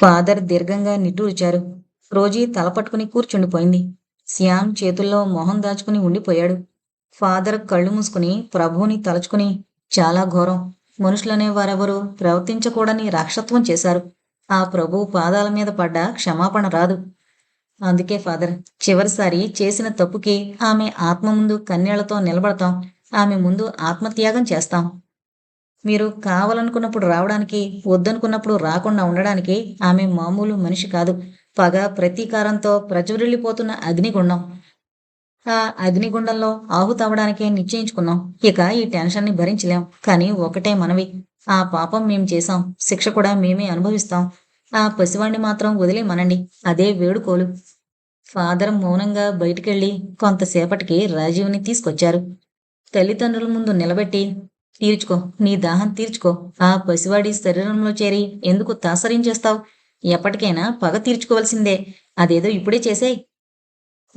Father దీర్ఘంగా నిట్టూర్చారు. Rosie తలపట్టుకుని కూర్చుండిపోయింది. Shyam చేతుల్లో మొహం దాచుకుని ఉండిపోయాడు. ఫాదర్ కళ్ళు మూసుకుని ప్రభువుని తలుచుకుని చాలా ఘోరం. మనుషులనే వారెవరూ ప్రవర్తించకూడని రాక్షత్వం చేశారు. ఆ ప్రభు పాదాల మీద పడ్డ క్షమాపణ రాదు. అందుకే ఫాదర్ చివరిసారి చేసిన తప్పుకి ఆమె ఆత్మ ముందు కన్నీళ్ళతో నిలబడతాం. ఆమె ముందు ఆత్మత్యాగం చేస్తాం. మీరు కావాలనుకున్నప్పుడు రావడానికి వద్దనుకున్నప్పుడు రాకుండా ఉండడానికి ఆమె మామూలు మనిషి కాదు. పగ ప్రతీకారంతో ప్రజ్వరిల్లిపోతున్న అగ్నిగుండం. ఆ అగ్నిగుండంలో ఆహుతవడానికే నిశ్చయించుకున్నాం. ఇక ఈ టెన్షన్ని భరించలేం. కానీ ఒకటే మనవి. ఆ పాపం మేం చేశాం. శిక్ష కూడా మేమే అనుభవిస్తాం. ఆ పసివాణ్ణి మాత్రం వదిలేమనండి అదే వేడుకోలు. ఫాదర్ మౌనంగా బయటికెళ్ళి కొంతసేపటికి రాజీవ్ని తీసుకొచ్చారు. తల్లిదండ్రుల ముందు నిలబెట్టి తీర్చుకో. నీ దాహం తీర్చుకో. ఆ పసివాడి శరీరంలో చేరి ఎందుకు తాసరించేస్తావు ఎప్పటికైనా పగ తీర్చుకోవలసిందే. అదేదో ఇప్పుడే చేసేయ్.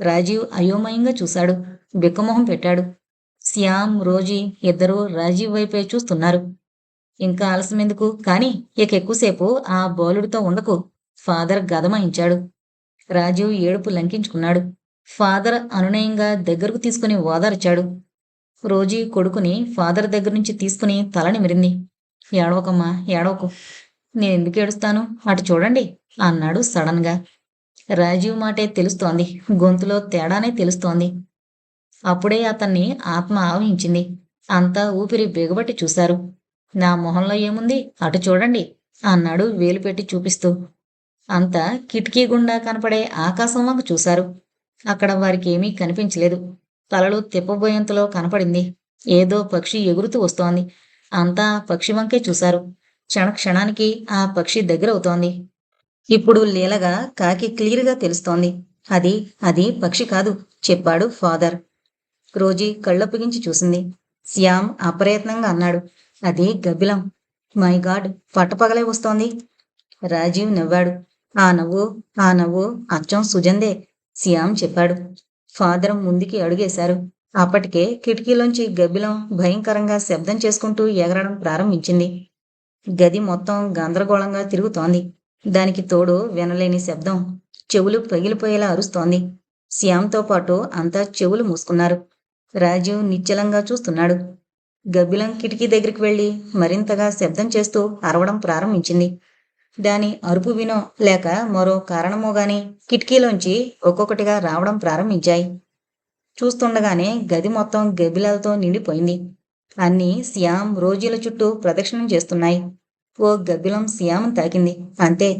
రాజీవ్ అయోమయంగా చూశాడు. బిక్కమొహం పెట్టాడు. శ్యామ్ రోజీ ఇద్దరూ రాజీవ్ వైపే చూస్తున్నారు. ఇంకా ఆలస్యమెందుకు కానీ ఇక ఎక్కువసేపు ఆ బోలుడితో ఉండకు. ఫాదర్ గదమాయించాడు రాజీవ్ ఏడుపు లంకించుకున్నాడు. ఫాదర్ అనునయంగా దగ్గరకు తీసుకుని ఓదార్చాడు. రోజీ కొడుకుని ఫాదర్ దగ్గర నుంచి తీసుకుని తలని మిరింది ఏడవకమ్మా ఏడవకు. నేను ఎందుకు ఏడుస్తాను? అటు చూడండి అన్నాడు సడన్గా రాజీవ్ మాటే తెలుస్తోంది గొంతులో తేడానే తెలుస్తోంది. అప్పుడే అతన్ని ఆత్మ ఆవహించింది. అంతా ఊపిరి బిగబట్టి చూశారు. నా మొహంలో ఏముంది? అటు చూడండి అన్నాడు వేలు పెట్టి చూపిస్తూ. అంతా కిటికీ గుండా కనపడే ఆకాశం వంక చూశారు. అక్కడ వారికి ఏమీ కనిపించలేదు. తలలు తిప్పబోయేంతలో కనపడింది. ఏదో పక్షి ఎగురుతూ వస్తోంది. అంతా పక్షి వంకే చూశారు. క్షణ క్షణానికి ఆ పక్షి దగ్గరవుతోంది. ఇప్పుడు లీలగా కాకి క్లియర్గా తెలుస్తోంది. అది అది పక్షి కాదు చెప్పాడు ఫాదర్. రోజీ కళ్ళప్పగించి చూసింది. శ్యామ్ అప్రయత్నంగా అన్నాడు. అది గబ్బిలం. మై గాడ్ పట్టపగలే వస్తోంది. రాజీవ్ నవ్వాడు. ఆ నవ్వు ఆ నవ్వు అచ్చం సుజందే శ్యామ్ చెప్పాడు. ఫాదరం ముందుకి అడుగేశారు. అప్పటికే కిటికీలోంచి గబ్బిలం భయంకరంగా శబ్దం చేసుకుంటూ ఎగరడం ప్రారంభించింది. గది మొత్తం గందరగోళంగా తిరుగుతోంది. దానికి తోడు వినలేని శబ్దం చెవులు పగిలిపోయేలా అరుస్తోంది. శ్యామ్తో పాటు అంతా చెవులు మూసుకున్నారు. రాజీవ్ నిశ్చలంగా చూస్తున్నాడు. గబ్బిలం కిటికీ దగ్గరికి వెళ్ళి మరింతగా శబ్దం చేస్తూ అరవడం ప్రారంభించింది. దాని అరుపు వినో లేక మరో కారణమో గాని కిటికీలోంచి ఒక్కొక్కటిగా రావడం ప్రారంభించాయి. చూస్తుండగానే గది మొత్తం గబ్బిలాలతో నిండిపోయింది. అన్నీ శ్యామ్ రోజీల చుట్టూ ప్రదక్షిణం చేస్తున్నాయి. ఓ గబ్బిలం శ్యామ్ తాకింది. అంతే.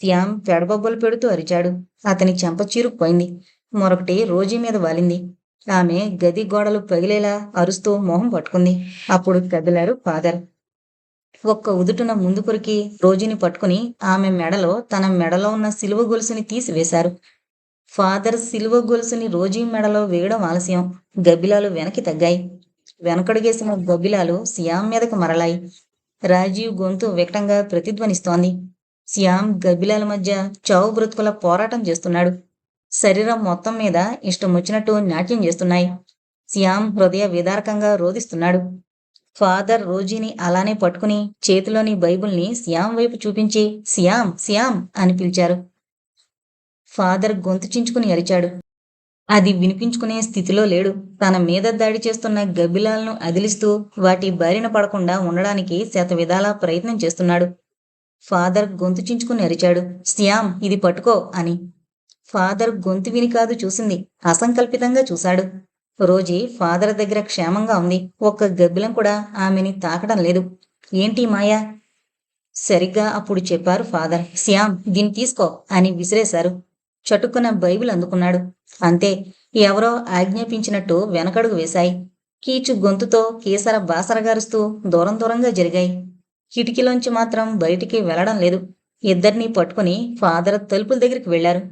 శ్యామ్ పెడబొబ్బలు పెడుతూ అరిచాడు. అతని చెంప చీరుకుపోయింది మరొకటి రోజీ మీద వాలింది. ఆమె గది గోడలు పగిలేలా అరుస్తూ మొహం పట్టుకుంది. అప్పుడు కదిలారు ఫాదర్ ఒక్క ఉదుటున ముందుకొరికి రోజుని పట్టుకుని ఆమె మెడలో తన మెడలో ఉన్న సిలువ గొలుసుని తీసివేశారు. ఫాదర్ సిలువ గొలుసుని రోజీ మెడలో వేయడం ఆలస్యం. గబ్బిలాలు వెనక్కి తగ్గాయి. వెనకడుగేసిన గబ్బిలాలు సియాం మీదకు మరలాయి. రాజీవ్ గొంతు వికటంగా ప్రతిధ్వనిస్తోంది. సియాం గబ్బిలాల మధ్య చావు బ్రతుకుల పోరాటం చేస్తున్నాడు. శరీరం మొత్తం మీద ఇష్టం వచ్చినట్టు నాట్యం చేస్తున్నాయి. సియాం హృదయ విదారకంగా రోధిస్తున్నాడు. ఫాదర్ రోజీని అలానే పట్టుకుని చేతిలోని బైబిల్ని శ్యామ్ వైపు చూపించి శ్యాం శ్యామ్ అని పిలిచారు. ఫాదర్ గొంతు చించుకుని అరిచాడు. అది వినిపించుకునే స్థితిలో లేడు. తన మీద దాడి చేస్తున్న గబ్బిలాలను అదిలిస్తూ వాటి బారిన పడకుండా ఉండడానికి శత విధాలా ప్రయత్నం చేస్తున్నాడు. ఫాదర్ గొంతు చించుకుని అరిచాడు. శ్యామ్ ఇది పట్టుకో అని. ఫాదర్ గొంతు విని కాదు చూసింది. అసంకల్పితంగా చూశాడు. రోజీ ఫాదర్ దగ్గర క్షేమంగా ఉంది. ఒక్క గబ్బిలం కూడా ఆమెని తాకడం లేదు. ఏంటి మాయా? సరిగ్గా అప్పుడు చెప్పారు ఫాదర్. శ్యామ్ దీన్ని తీసుకో అని విసిరేశారు. చటుక్కున బైబిల్ అందుకున్నాడు. అంతే ఎవరో ఆజ్ఞాపించినట్టు వెనకడుగు వేశాయి. కీచు గొంతుతో కీసర బాసరగారుస్తూ దూరం దూరంగా జరిగాయి. కిటికీలోంచి మాత్రం బయటికి వెళ్ళడం లేదు. ఇద్దరినీ పట్టుకుని ఫాదర్ తలుపుల దగ్గరికి వెళ్ళారు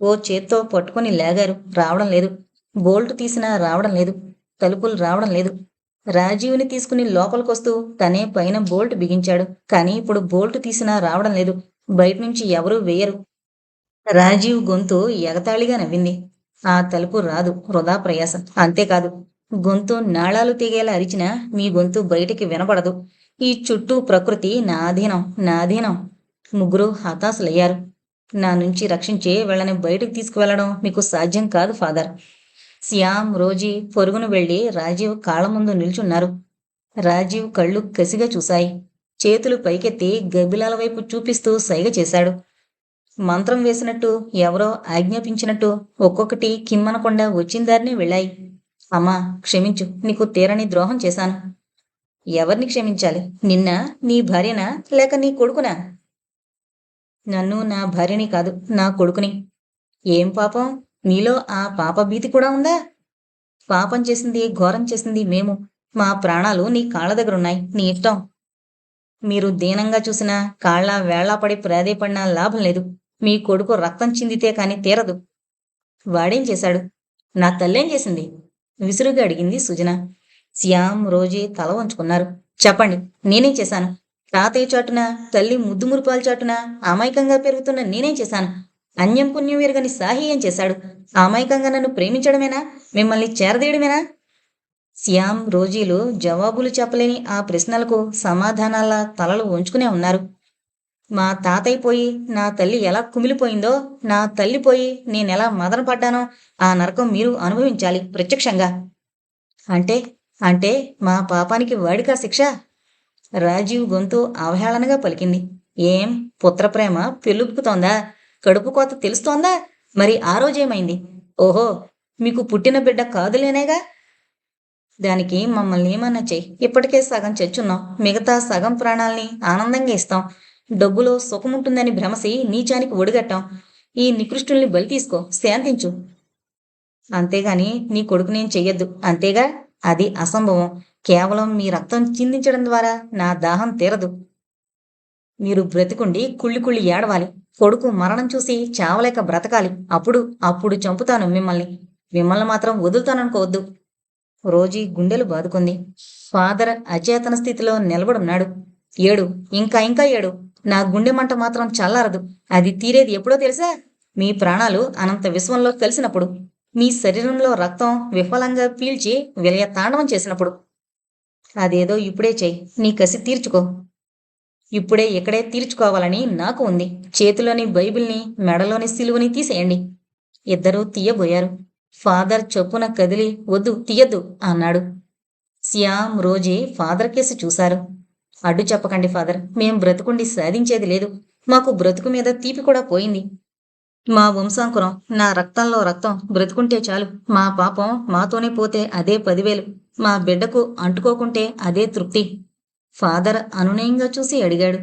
ఓ చేత్తో పట్టుకుని లేగారు. రావడం లేదు. బోల్ట్ తీసినా రావడం లేదు తలుపులు రావడం లేదు. రాజీవ్ని తీసుకుని లోపలికొస్తూ తనే పైన బోల్ట్ బిగించాడు. కానీ ఇప్పుడు బోల్ట్ తీసినా రావడం లేదు. బయట నుంచి ఎవరూ వేయరు. రాజీవ్ గొంతు ఎగతాళిగా నవ్వింది. ఆ తలుపు రాదు వృధా ప్రయాసం. అంతేకాదు గొంతు నాళాలు తెగేలా అరిచినా మీ గొంతు బయటికి వినపడదు. ఈ చుట్టూ ప్రకృతి నా అధీనం ముగ్గురు హతాశులయ్యారు. నా నుంచి రక్షించి వీళ్ళని బయటకు తీసుకువెళ్ళడం మీకు సాధ్యం కాదు ఫాదర్. శ్యామ్ రోజీ పొరుగును వెళ్ళి రాజీవ్ కాళ్ళ ముందు నిల్చున్నారు. రాజీవ్ కళ్ళు కసిగా చూశాయి. చేతులు పైకెత్తి గబ్బిలాల వైపు చూపిస్తూ సైగ చేశాడు. మంత్రం వేసినట్టు ఎవరో ఆజ్ఞాపించినట్టు ఒక్కొక్కటి కిమ్మనకుండా వచ్చిందారినే వెళ్ళాయి. అమ్మా క్షమించు నీకు తీరని ద్రోహం చేశాను. ఎవరిని క్షమించాలి? నిన్న నీ భార్యనా లేక నీ కొడుకునా? నన్ను నా భార్యని కాదు నా కొడుకుని. ఏం పాపం? నీలో ఆ పాప భీతి కూడా ఉందా? పాపం చేసింది ఘోరం చేసింది మేము. మా ప్రాణాలు నీ కాళ్ళ దగ్గర ఉన్నాయి నీ ఇష్టం. మీరు దీనంగా చూసినా కాళ్ళ వేళ్ళాపడి ప్రాధేయపడినా లాభం లేదు. మీ కొడుకు రక్తం చిందితే కాని తీరదు. వాడేం చేశాడు? నా తల్లేం చేసింది? విసురుగా అడిగింది సుజన. శ్యామ్ రోజీ తల వంచుకున్నారు. చెప్పండి నేనేం చేశాను? తాతయ్య చాటున తల్లి ముద్దు మురిపాల చాటున అమాయకంగా పెరుగుతున్న నేనేం చేశాను? అన్యం పుణ్యం ఎరగని సాహి ఏం చేశాడు? అమాయకంగా నన్ను ప్రేమించడమేనా? మిమ్మల్ని చేరదీయడమేనా? శ్యామ్ రోజీలు జవాబులు చెప్పలేని ఆ ప్రశ్నలకు సమాధానాల తలలు ఉంచుకునే ఉన్నారు. మా తాతయ్య పోయి నా తల్లి ఎలా కుమిలిపోయిందో నా తల్లి పోయి నేనెలా మదన పడ్డానో ఆ నరకం మీరు అనుభవించాలి ప్రత్యక్షంగా. అంటే అంటే మా పాపానికి వాడికా శిక్ష? రాజీవ్ గొంతు అవహేళనగా పలికింది. ఏం పుత్రప్రేమ పెళ్ళుపుకుతోందా కడుపు కోత తెలుస్తోందా? మరి ఆ రోజేమైంది? ఓహో మీకు పుట్టిన బిడ్డ కాదులేనేగా? దానికి మమ్మల్ని ఏమన్నా చెయ్యి. ఇప్పటికే సగం చచ్చున్నాం. మిగతా సగం ప్రాణాల్ని ఆనందంగా ఇస్తాం. డబ్బులో సుఖముంటుందని భ్రమసి నీచానికి ఒడిగట్టాం. ఈ నికృష్టుల్ని బలి తీసుకో. శాంతించు. అంతేగాని నీ కొడుకు నేను చెయ్యొద్దు. అంతేగా? అది అసంభవం. కేవలం మీ రక్తం చిందించడం ద్వారా నా దాహం తీరదు. మీరు బ్రతికుండి కుళ్ళి కుళ్ళి ఏడవాలి. కొడుకు మరణం చూసి చావలేక బ్రతకాలి. అప్పుడు అప్పుడు చంపుతాను మిమ్మల్ని. మిమ్మల్ని మాత్రం వదులుతాననుకోవద్దు. రోజీ గుండెలు బాదుకుంది. ఫాదర్ అచేతన స్థితిలో నిలబడున్నాడు ఏడు ఇంకా ఇంకా ఏడు. నా గుండె మంట మాత్రం చల్లారదు. అది తీరేది ఎప్పుడో తెలుసా? మీ ప్రాణాలు అనంత విశ్వంలో కలిసినప్పుడు. మీ శరీరంలో రక్తం విఫలంగా పీల్చి విలయ తాండవం చేసినప్పుడు. అదేదో ఇప్పుడే చెయ్యి. నీ కసి తీర్చుకో. ఇప్పుడే ఇక్కడే తీర్చుకోవాలని నాకు ఉంది. చేతిలోని బైబిల్ని మెడలోని సిలువని తీసేయండి. ఇద్దరూ తీయబోయారు. ఫాదర్ చొప్పున కదిలి వద్దు తీయద్దు అన్నాడు. శ్యామ్ రోజీ ఫాదర్ కేసు చూశారు. అడ్డు చెప్పకండి ఫాదర్ మేం బ్రతుకుండి సాధించేది లేదు. మాకు బ్రతుకు మీద తీపి కూడా పోయింది. మా వంశాంకురం నా రక్తంలో రక్తం బ్రతుకుంటే చాలు. మా పాపం మాతోనే పోతే అదే పదివేలు. మా బిడ్డకు అంటుకోకుంటే అదే తృప్తి. ఫాదర్ అనునయంగా చూసి అడిగాడు.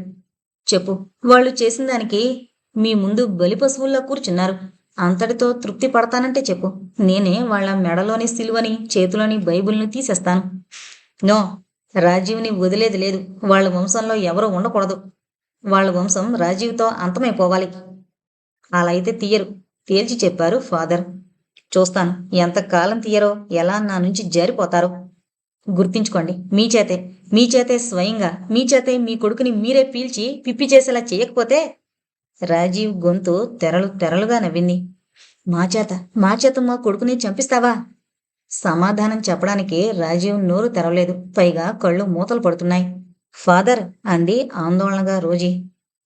చెప్పు. వాళ్ళు చేసిన దానికి మీ ముందు బలి పశువుల్లో కూర్చున్నారు. అంతటితో తృప్తి పడతానంటే చెప్పు. నేనే వాళ్ళ మెడలోని సిలువని చేతిలోని బైబిల్ని తీసేస్తాను. నో రాజీవ్ని వదిలేది లేదు. వాళ్ళ వంశంలో ఎవరూ ఉండకూడదు. వాళ్ళ వంశం రాజీవ్తో అంతమైపోవాలి. అలా అయితే తీయరు. తేల్చి చెప్పారు ఫాదర్. చూస్తాను. ఎంతకాలం తీయరో ఎలా నా నుంచి జారిపోతారో. గుర్తించుకోండి. మీ చేతే మీ చేతే స్వయంగా మీ చేతే మీ కొడుకుని మీరే పీల్చి పిప్పి చేసేలా చేయకపోతే రాజీవ్ గొంతు తెరలు తెరలుగా నవ్వింది. మా చేత మా చేత మా కొడుకుని చంపిస్తావా? సమాధానం చెప్పడానికి రాజీవ్ నోరు తెరవలేదు. పైగా కళ్ళు మూతలు పడుతున్నాయి. ఫాదర్ అంది ఆందోళనగా రోజీ.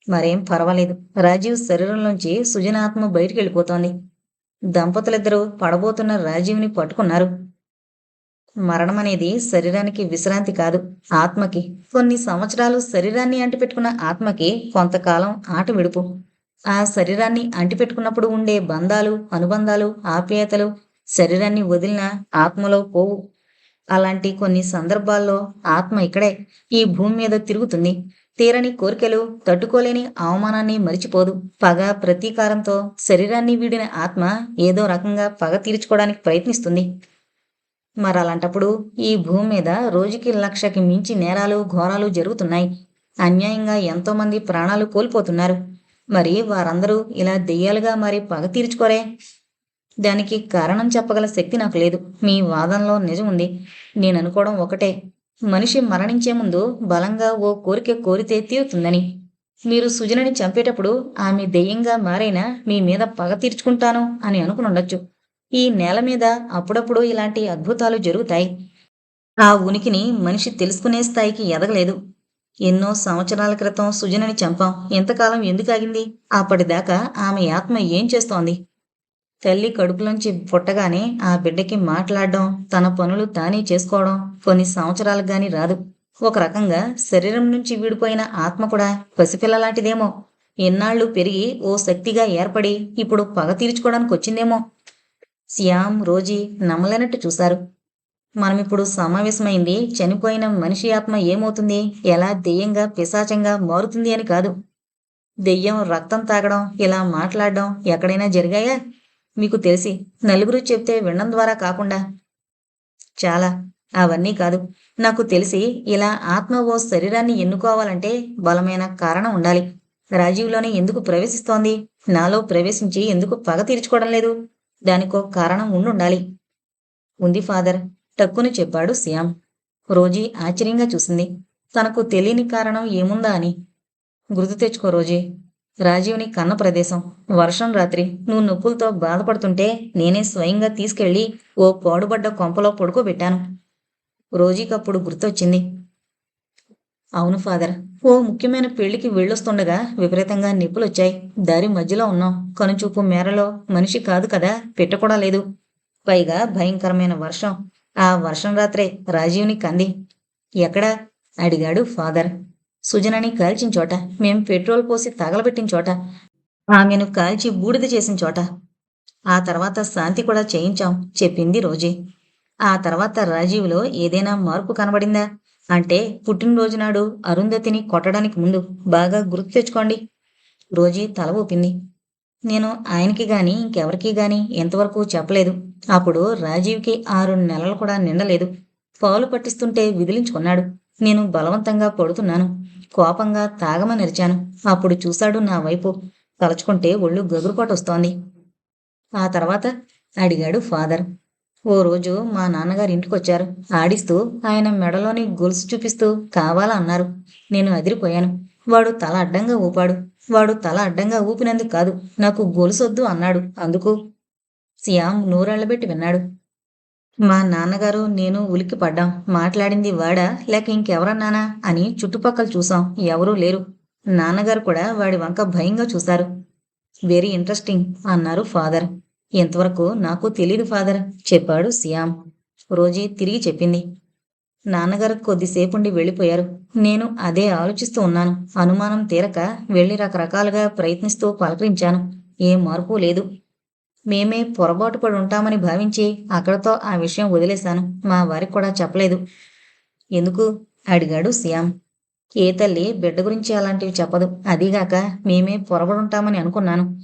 మరేం పర్వాలేదు. రాజీవ్ శరీరంలోంచి సుజనాత్మ బయటికి వెళ్ళిపోతోంది దంపతులిద్దరూ పడబోతున్న రాజీవ్ని పట్టుకున్నారు. మరణం అనేది శరీరానికి విశ్రాంతి కాదు ఆత్మకి. కొన్ని సంవత్సరాలు శరీరాన్ని అంటిపెట్టుకున్న ఆత్మకి కొంతకాలం ఆట విడుపు. ఆ శరీరాన్ని అంటిపెట్టుకున్నప్పుడు ఉండే బంధాలు అనుబంధాలు ఆప్యాయతలు శరీరాన్ని వదిలిన ఆత్మలో పోవు. అలాంటి కొన్ని సందర్భాల్లో ఆత్మ ఇక్కడే ఈ భూమి మీద తిరుగుతుంది. తీరని కోరికలు తట్టుకోలేని అవమానాన్ని మరిచిపోదు. పగ ప్రతీకారంతో శరీరాన్ని వీడిన ఆత్మ ఏదో రకంగా పగ తీర్చుకోవడానికి ప్రయత్నిస్తుంది. మరి అలాంటప్పుడు ఈ భూమి మీద రోజుకి లక్షకి మించి నేరాలు ఘోరాలు జరుగుతున్నాయి. అన్యాయంగా ఎంతో మంది ప్రాణాలు కోల్పోతున్నారు. మరి వారందరూ ఇలా దెయ్యాలుగా మరి పగ తీర్చుకోరే? దానికి కారణం చెప్పగల శక్తి నాకు లేదు. మీ వాదనలో నిజం ఉంది. నేను అనుకోవడం ఒకటే. మనిషి మరణించే ముందు బలంగా ఓ కోరిక కోరితే తీరుతుందని. మీరు సుజనని చంపేటప్పుడు ఆమె దెయ్యంగా మారైనా మీ మీద పగ తీర్చుకుంటాను అని అనుకుని ఉండొచ్చు ఈ నేల మీద అప్పుడప్పుడు ఇలాంటి అద్భుతాలు జరుగుతాయి. ఆ ఉనికిని మనిషి తెలుసుకునే స్థాయికి ఎదగలేదు. ఎన్నో సంవత్సరాల క్రితం సుజనని చంపాం. ఎంతకాలం ఎందుకు ఆగింది? అప్పటిదాకా ఆమె ఆత్మ ఏం చేస్తోంది? తల్లి కడుపులోంచి పుట్టగానే ఆ బిడ్డకి మాట్లాడడం తన పనులు తానే చేసుకోవడం కొన్ని సంవత్సరాలకు గాని రాదు. ఒక రకంగా శరీరం నుంచి విడిపోయిన ఆత్మ కూడా పసిపిల్ల లాంటిదేమో. ఎన్నాళ్ళు పెరిగి ఓ శక్తిగా ఏర్పడి ఇప్పుడు పగ తీర్చుకోవడానికి వచ్చిందేమో శ్యామ్ రోజీ నమ్మలేనట్టు చూశారు. మనమిప్పుడు సమావేశమైంది. చనిపోయిన మనిషి ఆత్మ ఏమవుతుంది? ఎలా దెయ్యంగా పిశాచంగా మారుతుంది అని కాదు. దెయ్యం రక్తం తాగడం ఇలా మాట్లాడడం ఎక్కడైనా జరిగాయా? మీకు తెలిసి నలుగురు చెప్తే వినడం ద్వారా కాకుండా. చాలా. అవన్నీ కాదు. నాకు తెలిసి ఇలా ఆత్మ ఓ శరీరాన్ని ఎన్నుకోవాలంటే బలమైన కారణం ఉండాలి. రాజీవ్లోనే ఎందుకు ప్రవేశిస్తోంది? నాలో ప్రవేశించి ఎందుకు పగ తీర్చుకోవడం లేదు? దానికో కారణం ఉండుండాలి. ఉంది ఫాదర్. టక్కుని చెప్పాడు శ్యామ్. రోజీ ఆశ్చర్యంగా చూసింది. తనకు తెలియని కారణం ఏముందా అని. గుర్తు తెచ్చుకో రోజీ. రాజీవ్ని కన్న ప్రదేశం. వర్షం రాత్రి. నువ్వు నొప్పులతో బాధపడుతుంటే నేనే స్వయంగా తీసుకెళ్ళి ఓ పాడుబడ్డ కొంపలో పడుకోబెట్టాను. రోజీకప్పుడు గుర్తొచ్చింది. అవును ఫాదర్. ఓ ముఖ్యమైన పెళ్ళికి వెళ్ళొస్తుండగా విపరీతంగా నిప్పులొచ్చాయి. దారి మధ్యలో ఉన్నాం. కనుచూపు మేరలో మనిషి కాదు కదా పెట్ట కూడా లేదు. పైగా భయంకరమైన వర్షం. ఆ వర్షం రాత్రే రాజీవ్ని కంది. ఎక్కడా? అడిగాడు ఫాదర్. సుజనని కాల్చిన చోట. మేం పెట్రోల్ పోసి తగలబెట్టిన చోట. ఆమెను కాల్చి బూడిద చేసిన చోట. ఆ తర్వాత శాంతి కూడా చేయించాం చెప్పింది రోజీ. ఆ తర్వాత రాజీవ్లో ఏదైనా మార్పు కనబడిందా? అంటే పుట్టినరోజు నాడు అరుంధతిని కొట్టడానికి ముందు బాగా గుర్తు తెచ్చుకోండి. రోజీ తల ఊపింది. నేను ఆయనకి గాని ఇంకెవరికి గాని ఎంతవరకు చెప్పలేదు. అప్పుడు రాజీవ్కి ఆరు నెలలు కూడా నిండలేదు. పాలు పట్టిస్తుంటే విదిలించుకున్నాడు. నేను బలవంతంగా పడుతున్నాను. కోపంగా తాగమనిరిచాను అప్పుడు చూశాడు నా వైపు. తలుచుకుంటే ఒళ్ళు గగురుపాటొస్తోంది ఆ తర్వాత అడిగాడు ఫాదర్. ఓ రోజు మా నాన్నగారు ఇంటికొచ్చారు. ఆడిస్తూ ఆయన మెడలోని గొలుసు చూపిస్తూ కావాలా అన్నారు. నేను అదిరిపోయాను. వాడు తల అడ్డంగా ఊపాడు. వాడు తల అడ్డంగా ఊపినందుకు కాదు నాకు గొలుసొద్దు అన్నాడు. అందుకు శ్యామ్ నూరెళ్ళబెట్టి విన్నాడు. మా నాన్నగారు నేను ఉలిక్కి పడ్డాం. మాట్లాడింది వాడా? లేక ఇంకెవరన్నానా అని చుట్టుపక్కల చూసాం. ఎవరూ లేరు. నాన్నగారు కూడా వాడి వంక భయంగా చూశారు. వెరీ ఇంట్రెస్టింగ్ అన్నారు ఫాదర్. ఇంతవరకు నాకు తెలియదు ఫాదర్ చెప్పాడు సియామ్ రోజీ తిరిగి చెప్పింది. నాన్నగారు కొద్దిసేపుండి వెళ్ళిపోయారు. నేను అదే ఆలోచిస్తూ ఉన్నాను. అనుమానం తీరక వెళ్ళి రకరకాలుగా ప్రయత్నిస్తూ పలకరించాను. ఏ మార్పు లేదు. మేమే పొరపాటు పడి ఉంటామని భావించి అక్కడతో ఆ విషయం వదిలేశాను. మా వారికి కూడా చెప్పలేదు. ఎందుకు? అడిగాడు శ్యామ్. ఏ తల్లి బిడ్డ గురించి అలాంటివి చెప్పదు. అదీగాక మేమే పొరబడుంటామని అనుకున్నాను.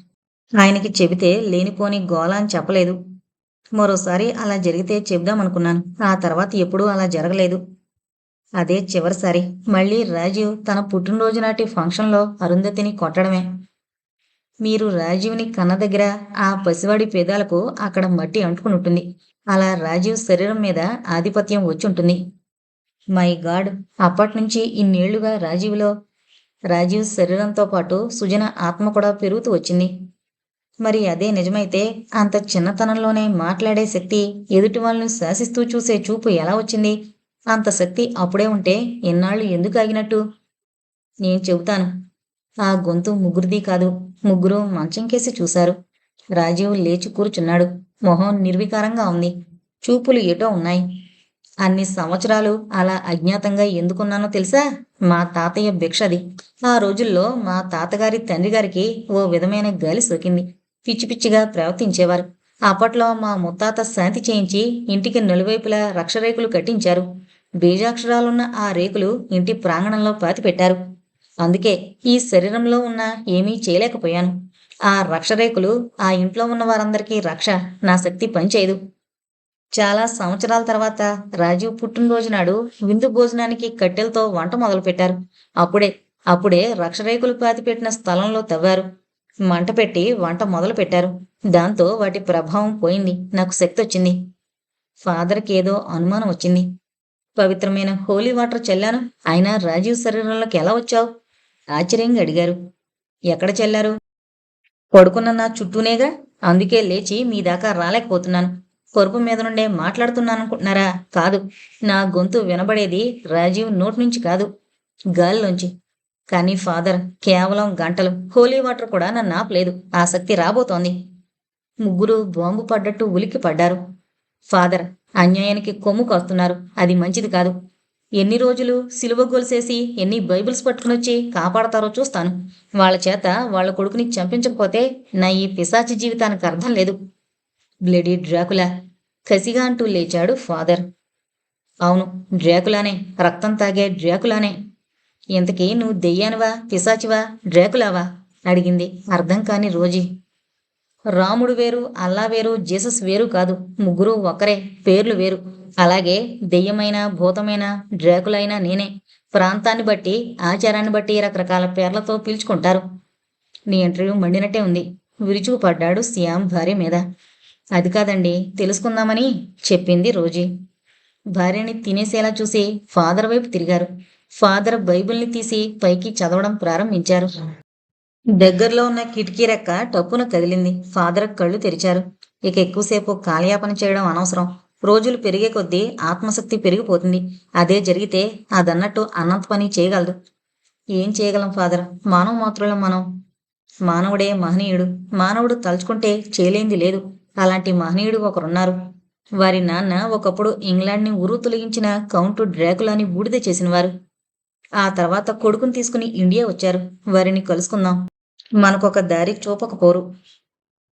ఆయనకి చెబితే లేనిపోని గోళ అని చెప్పలేదు. మరోసారి అలా జరిగితే చెబుదామనుకున్నాను ఆ తర్వాత ఎప్పుడూ అలా జరగలేదు. అదే చివరిసారి. మళ్ళీ రాజీవ్ తన పుట్టినరోజు నాటి ఫంక్షన్లో అరుంధతిని కొట్టడమే. మీరు రాజీవ్ని కన్న దగ్గర ఆ పసివాడి పేదాలకు అక్కడ మట్టి అంటుకుని ఉంటుంది అలా రాజీవ్ శరీరం మీద ఆధిపత్యం వచ్చి ఉంటుంది మై గాడ్! అప్పట్నుంచి ఇన్నేళ్ళుగా రాజీవ్లో రాజీవ్ శరీరంతో పాటు సుజన ఆత్మ కూడా పెరుగుతూ వచ్చింది. మరి అదే నిజమైతే అంత చిన్నతనంలోనే మాట్లాడే శక్తి ఎదుటి వాళ్ళను శాసిస్తూ చూసే చూపు ఎలా వచ్చింది? అంత శక్తి అప్పుడే ఉంటే ఎన్నాళ్ళు ఎందుకు ఆగినట్టు? నేను చెబుతాను. ఆ గొంతు ముగ్గురిది కాదు. ముగ్గురు మంచం కేసి చూశారు. రాజీవ్ లేచి కూర్చున్నాడు. మొహం నిర్వికారంగా ఉంది. చూపులు ఎటో ఉన్నాయి. అన్ని సంవత్సరాలు అలా అజ్ఞాతంగా ఎందుకున్నానో తెలుసా? మా తాతయ్య భిక్షది. ఆ రోజుల్లో మా తాతగారి తండ్రి గారికి ఓ విధమైన గాలి సోకింది. పిచ్చి పిచ్చిగా ప్రవర్తించేవారు. అప్పట్లో మా ముత్తాత శాంతి చేయించి ఇంటికి నలువైపులా రక్షరేకులు కట్టించారు. బీజాక్షరాలున్న ఆ రేకులు ఇంటి ప్రాంగణంలో పాతిపెట్టారు. అందుకే ఈ శరీరంలో ఉన్న ఏమీ చేయలేకపోయాను. ఆ రక్షరేకులు ఆ ఇంట్లో ఉన్న వారందరికీ రక్ష నా శక్తి పనిచేయదు. చాలా సంవత్సరాల తర్వాత రాజీవ్ పుట్టినరోజు నాడు విందు భోజనానికి కట్టెలతో వంట మొదలుపెట్టారు. అప్పుడే అప్పుడే రక్షరేకులు పాతిపెట్టిన స్థలంలో తవ్వారు. మంట పెట్టి వంట మొదలు పెట్టారు. దాంతో వాటి ప్రభావం పోయింది. నాకు శక్తి వచ్చింది. ఫాదర్కి ఏదో అనుమానం వచ్చింది. పవిత్రమైన హోలీ వాటర్ చల్లాను. అయినా రాజీవ్ శరీరంలోకి ఎలా వచ్చావు? ఆశ్చర్యంగా అడిగారు. ఎక్కడ చల్లారు? పడుకున్న నా చుట్టూనేగా. అందుకే లేచి మీ దాకా రాలేకపోతున్నాను. పొరుపు మీద నుండే మాట్లాడుతున్నాను అనుకుంటున్నారా కాదు. నా గొంతు వినబడేది రాజీవ్ నోటి నుంచి కాదు. గాలిలోంచి. కానీ ఫాదర్ కేవలం గంటలు. హోలీ వాటర్ కూడా నన్ను ఆపలేదు. ఆసక్తి రాబోతోంది. ముగ్గురు బాంబు పడ్డట్టు ఉలిక్కి పడ్డారు. ఫాదర్ అన్యాయానికి కొమ్ము కాస్తున్నారు. అది మంచిది కాదు. ఎన్ని రోజులు సిలువ గొలిసేసి ఎన్ని బైబిల్స్ పట్టుకుని వచ్చి కాపాడతారో చూస్తాను. వాళ్ళ చేత వాళ్ళ కొడుకుని చంపించకపోతే నా ఈ పిశాచి జీవితానికి అర్థం లేదు. బ్లడీ డ్రాకులా కసిగా అంటూ లేచాడు ఫాదర్. అవును డ్రాకులానే. రక్తం తాగే డ్రాకులానే. ఇంతకీ నువ్వు దెయ్యానివా పిశాచివా డ్రాకులావా? అడిగింది. అర్థం కాని రోజీ. రాముడు వేరు అల్లా వేరు జీసస్ వేరు కాదు. ముగ్గురు ఒకరే పేర్లు వేరు. అలాగే దెయ్యమైన భూతమైన డ్రాకులైనా నేనే. ప్రాంతాన్ని బట్టి ఆచారాన్ని బట్టి రకరకాల పేర్లతో పిలుచుకుంటారు. నీ ఇంటర్వ్యూ మండినట్టే ఉంది. విరుచుకుపడ్డాడు శ్యామ్ భార్య మీద. అది కాదండి తెలుసుకుందామని చెప్పింది రోజీ. భార్యని తినేసేలా చూసి ఫాదర్ వైపు తిరిగారు. ఫాదర్ బైబిల్ని తీసి పైకి చదవడం ప్రారంభించారు. దగ్గరలో ఉన్న కిటికీ రెక్క టప్పున కదిలింది. ఫాదర్ కళ్ళు తెరిచారు. ఇక ఎక్కువసేపు కాలయాపన చేయడం అనవసరం. రోజులు పెరిగే కొద్దీ ఆత్మశక్తి పెరిగిపోతుంది. అదే జరిగితే అదన్నట్టు అన్నంత పని చేయగలదు. ఏం చేయగలం ఫాదర్? మానవ మాత్రులం మనం. మానవుడే మహనీయుడు. మానవుడు తలుచుకుంటే చేయలేంది లేదు. అలాంటి మహనీయుడు ఒకరున్నారు. వారి నాన్న ఒకప్పుడు ఇంగ్లాండ్ని ఉరు తొలగించిన కౌంటు డ్రాకులాని బూడిద చేసినవారు. ఆ తర్వాత కొడుకుని తీసుకుని ఇండియా వచ్చారు. వారిని కలుసుకుందాం. మనకొక దారి చూపకపోరు